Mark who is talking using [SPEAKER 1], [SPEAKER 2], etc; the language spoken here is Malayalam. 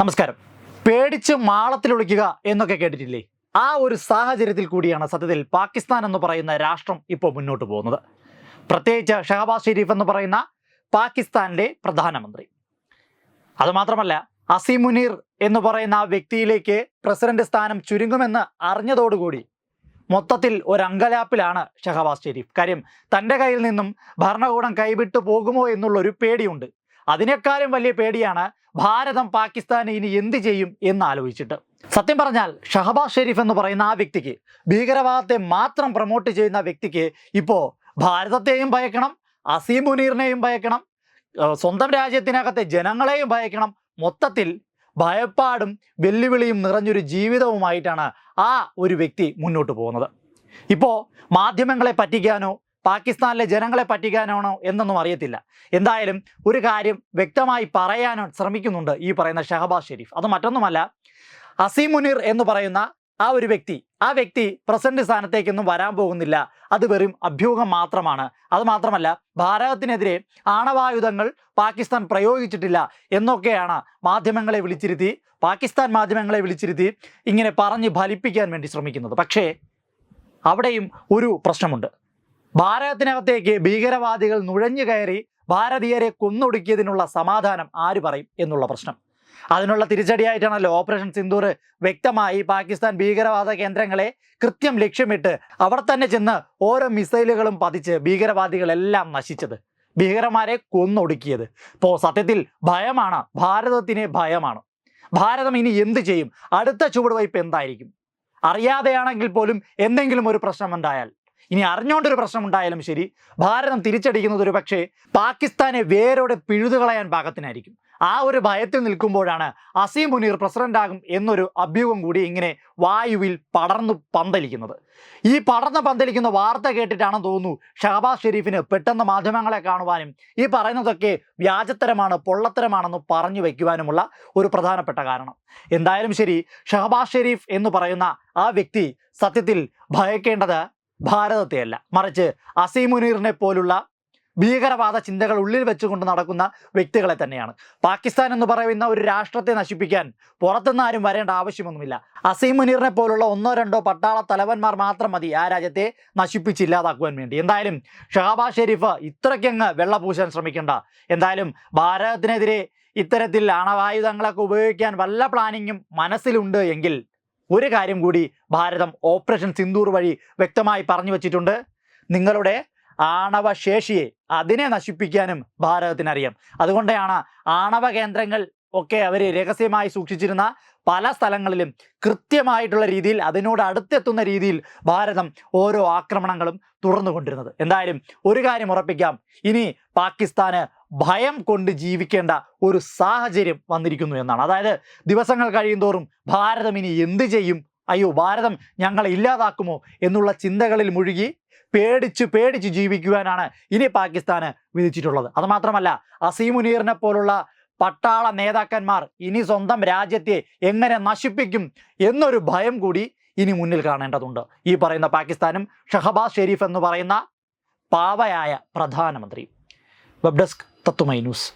[SPEAKER 1] നമസ്കാരം. പേടിച്ച് മാളത്തിലൊളിക്കുക എന്നൊക്കെ കേട്ടിട്ടില്ലേ? ആ ഒരു സാഹചര്യത്തിൽ കൂടിയാണ് സത്യത്തിൽ പാകിസ്ഥാൻ എന്ന് പറയുന്ന രാഷ്ട്രം ഇപ്പോൾ മുന്നോട്ട് പോകുന്നത്. പ്രത്യേകിച്ച് ഷഹബാസ് ഷെരീഫ് എന്ന് പറയുന്ന പാകിസ്ഥാന്റെ പ്രധാനമന്ത്രി. അതുമാത്രമല്ല അസീം മുനീർ എന്ന് പറയുന്ന ആ വ്യക്തിയിലേക്ക് പ്രസിഡന്റ് സ്ഥാനം ചുരുങ്ങുമെന്ന് അറിഞ്ഞതോടുകൂടി മൊത്തത്തിൽ ഒരു അങ്കലാപ്പിലാണ് ഷഹബാസ് ഷെരീഫ്. കാര്യം തന്റെ കയ്യിൽ നിന്നും ഭരണകൂടം കൈവിട്ടു പോകുമോ എന്നുള്ളൊരു പേടിയുണ്ട്. അതിനേക്കാളും വലിയ പേടിയാണ് ഭാരതം പാകിസ്ഥാനെ ഇനി എന്ത് ചെയ്യും എന്ന് ആലോചിച്ചിട്ട്. സത്യം പറഞ്ഞാൽ ഷഹബാസ് ഷെരീഫ് എന്ന് പറയുന്ന ആ വ്യക്തിക്ക് ഭീകരവാദത്തെ മാത്രം പ്രൊമോട്ട് ചെയ്യുന്ന വ്യക്തിക്ക് ഇപ്പോൾ ഭാരതത്തെയും ഭയക്കണം അസീം മുനീറിനെയും ഭയക്കണം സ്വന്തം രാജ്യത്തിനകത്തെ ജനങ്ങളെയും ഭയക്കണം. മൊത്തത്തിൽ ഭയപ്പാടും വെല്ലുവിളിയും നിറഞ്ഞൊരു ജീവിതവുമായിട്ടാണ് ആ ഒരു വ്യക്തി മുന്നോട്ട് പോകുന്നത്. ഇപ്പോൾ മാധ്യമങ്ങളെ പറ്റിക്കാനോ പാകിസ്ഥാനിലെ ജനങ്ങളെ പറ്റിക്കാനാണോ എന്നൊന്നും അറിയത്തില്ല. എന്തായാലും ഒരു കാര്യം വ്യക്തമായി പറയാനോ ശ്രമിക്കുന്നുണ്ട് ഈ പറയുന്ന ഷഹബാസ് ഷെരീഫ്. അത് മറ്റൊന്നുമല്ല അസീം മുനീർ എന്ന് പറയുന്ന ആ ഒരു വ്യക്തി ആ വ്യക്തി പ്രസിഡന്റ് സ്ഥാനത്തേക്കൊന്നും വരാൻ പോകുന്നില്ല. അത് വെറും അഭ്യൂഹം മാത്രമാണ്. അത് മാത്രമല്ല ഭാരതത്തിനെതിരെ ആണവായുധങ്ങൾ പാകിസ്ഥാൻ പ്രയോഗിച്ചിട്ടില്ല എന്നൊക്കെയാണ് മാധ്യമങ്ങളെ വിളിച്ചിരുത്തി പാകിസ്ഥാൻ മാധ്യമങ്ങളെ വിളിച്ചിരുത്തി ഇങ്ങനെ പറഞ്ഞ് ഫലിപ്പിക്കാൻ വേണ്ടി ശ്രമിക്കുന്നത്. പക്ഷേ അവിടെയും ഒരു പ്രശ്നമുണ്ട്. ഭാരതത്തിനകത്തേക്ക് ഭീകരവാദികൾ നുഴഞ്ഞു കയറി ഭാരതീയരെ കൊന്നൊടുക്കിയതിനുള്ള സമാധാനം ആര് പറയും എന്നുള്ള പ്രശ്നം. അതിനുള്ള തിരിച്ചടിയായിട്ടാണല്ലോ ഓപ്പറേഷൻ സിന്ദൂർ വ്യക്തമായി പാകിസ്ഥാൻ ഭീകരവാദ കേന്ദ്രങ്ങളെ കൃത്യം ലക്ഷ്യമിട്ട് അവർ തന്നെ ചെന്ന് ഓരോ മിസൈലുകളും പതിച്ച് ഭീകരവാദികളെല്ലാം നശിച്ചത്. ഭീകരന്മാരെ കൊന്നൊടുക്കിയത്. ഇപ്പോൾ സത്യത്തിൽ ഭയമാണ്. ഭാരതത്തിന് ഭയമാണ്. ഭാരതം ഇനി എന്ത് ചെയ്യും? അടുത്ത ചുവടുവയ്പ് എന്തായിരിക്കും? അറിയാതെയാണെങ്കിൽ പോലും എന്തെങ്കിലും ഒരു പ്രശ്നം ഉണ്ടായാൽ ഇനി അറിഞ്ഞുകൊണ്ടൊരു പ്രശ്നം ഉണ്ടായാലും ശരി. ഭാരതം തിരിച്ചടിക്കുന്നത് ഒരു പക്ഷേ പാകിസ്ഥാനെ വേരോടെ പിഴുതുകളയാൻ പാകത്തിനായിരിക്കും. ആ ഒരു ഭയത്തിൽ നിൽക്കുമ്പോഴാണ് അസീം മുനീർ പ്രസിഡന്റ് ആകും എന്നൊരു അഭ്യൂഹം കൂടി ഇങ്ങനെ വായുവിൽ പടർന്നു പന്തലിക്കുന്നത്. ഈ പടർന്ന് പന്തലിക്കുന്ന വാർത്ത കേട്ടിട്ടാണെന്ന് തോന്നുന്നു ഷഹബാസ് ഷെരീഫിന് പെട്ടെന്ന് മാധ്യമങ്ങളെ കാണുവാനും ഈ പറയുന്നതൊക്കെ വ്യാജത്തരമാണ് പൊള്ളത്തരമാണെന്ന് പറഞ്ഞു വയ്ക്കുവാനുമുള്ള ഒരു പ്രധാനപ്പെട്ട കാരണം. എന്തായാലും ശരി ഷഹബാസ് ഷെരീഫ് എന്ന് പറയുന്ന ആ വ്യക്തി സത്യത്തിൽ ഭയക്കേണ്ടത് ഭാരതത്തെയല്ല മറിച്ച് അസീം മുനീറിനെ പോലുള്ള ഭീകരവാദ ചിന്തകൾ ഉള്ളിൽ വെച്ചുകൊണ്ട് നടക്കുന്ന വ്യക്തികളെ തന്നെയാണ്. പാകിസ്ഥാൻ എന്ന് പറയുന്ന ഒരു രാഷ്ട്രത്തെ നശിപ്പിക്കാൻ പുറത്തുനിന്ന് ആരും വരേണ്ട ആവശ്യമൊന്നുമില്ല. അസീം മുനീറിനെ പോലുള്ള ഒന്നോ രണ്ടോ പട്ടാള തലവന്മാർ മാത്രം മതി ആ രാജ്യത്തെ നശിപ്പിച്ചില്ലാതാക്കുവാൻ വേണ്ടി. എന്തായാലും ഷഹബാസ് ഷെരീഫ് ഇത്രയ്ക്കങ്ങ് വെള്ളപൂശാൻ ശ്രമിക്കേണ്ട. എന്തായാലും ഭാരതത്തിനെതിരെ ഇത്തരത്തിൽ അണവായുധങ്ങളൊക്കെ ഉപയോഗിക്കാൻ വല്ല പ്ലാനിങ്ങും മനസ്സിലുണ്ട് എങ്കിൽ ഒരു കാര്യം കൂടി ഭാരതം ഓപ്പറേഷൻ സിന്ദൂർ വഴി വ്യക്തമായി പറഞ്ഞു വച്ചിട്ടുണ്ട്. നിങ്ങളുടെ ആണവ ശേഷിയെ അതിനെ നശിപ്പിക്കാനും ഭാരതത്തിനറിയാം. അതുകൊണ്ടാണ് ആണവ കേന്ദ്രങ്ങൾ ഒക്കെ അവർ രഹസ്യമായി സൂക്ഷിച്ചിരുന്ന പല സ്ഥലങ്ങളിലും കൃത്യമായിട്ടുള്ള രീതിയിൽ അതിനോട് അടുത്തെത്തുന്ന രീതിയിൽ ഭാരതം ഓരോ ആക്രമണങ്ങളും തുടർന്നു കൊണ്ടിരുന്നത് എന്തായാലും ഒരു കാര്യം ഉറപ്പിക്കാം. ഇനി പാകിസ്ഥാന് ഭയം കൊണ്ട് ജീവിക്കേണ്ട ഒരു സാഹചര്യം വന്നിരിക്കുന്നു എന്നാണ്. അതായത് ദിവസങ്ങൾ കഴിയുന്തോറും ഭാരതം ഇനി എന്ത് ചെയ്യും? അയ്യോ ഭാരതം ഞങ്ങളെ ഇല്ലാതാക്കുമോ എന്നുള്ള ചിന്തകളിൽ മുഴുകി പേടിച്ച് പേടിച്ച് ജീവിക്കുവാനാണ് ഇനി പാകിസ്ഥാന് വിധിച്ചിട്ടുള്ളത്. അതുമാത്രമല്ല അസീം മുനീറിനെ പോലുള്ള പട്ടാള നേതാക്കന്മാർ ഇനി സ്വന്തം രാജ്യത്തെ എങ്ങനെ നശിപ്പിക്കും എന്നൊരു ഭയം കൂടി ഇനി മുന്നിൽ കാണേണ്ടതുണ്ട്. ഈ പറയുന്ന പാകിസ്ഥാനും ഷഹബാസ് ഷെരീഫ് എന്ന് പറയുന്ന പാവയായ പ്രധാനമന്ത്രി. Web desk. Tato Mainus.